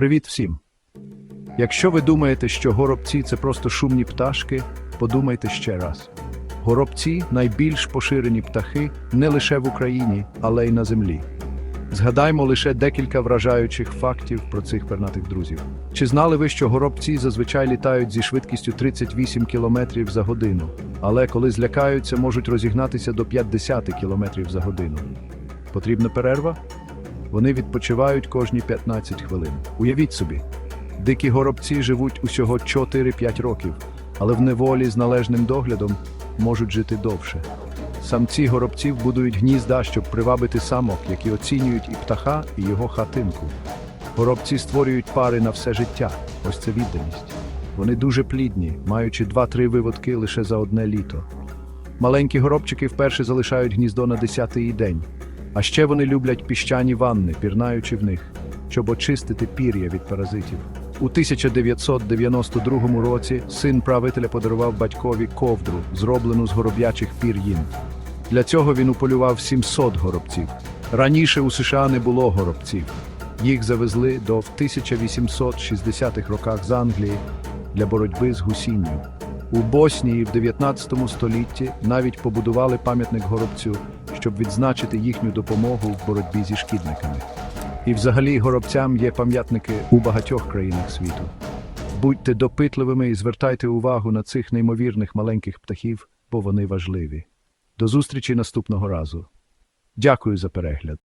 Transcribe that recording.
Привіт всім! Якщо ви думаєте, що горобці це просто шумні пташки, подумайте ще раз. Горобці найбільш поширені птахи не лише в Україні, але й на землі. Згадаймо лише декілька вражаючих фактів про цих пернатих друзів. Чи знали ви, що горобці зазвичай літають зі швидкістю 38 км за годину, але коли злякаються, можуть розігнатися до 50 км за годину? Потрібна перерва? Вони відпочивають кожні 15 хвилин. Уявіть собі, дикі горобці живуть усього 4-5 років, але в неволі з належним доглядом можуть жити довше. Самці горобців будують гнізда, щоб привабити самок, які оцінюють і птаха, і його хатинку. Горобці створюють пари на все життя. Ось це відданість. Вони дуже плідні, маючи 2-3 виводки лише за одне літо. Маленькі горобчики вперше залишають гніздо на 10-й день. А ще вони люблять піщані ванни, пірнаючи в них, щоб очистити пір'я від паразитів. У 1992 році син правителя подарував батькові ковдру, зроблену з гороб'ячих пір'їн. Для цього він уполював 700 горобців. Раніше у США не було горобців. Їх завезли до в 1860-х роках з Англії для боротьби з гусінню. У Боснії в 19 столітті навіть побудували пам'ятник горобцю, щоб відзначити їхню допомогу в боротьбі зі шкідниками. І взагалі горобцям є пам'ятники у багатьох країнах світу. Будьте допитливими і звертайте увагу на цих неймовірних маленьких птахів, бо вони важливі. До зустрічі наступного разу. Дякую за перегляд.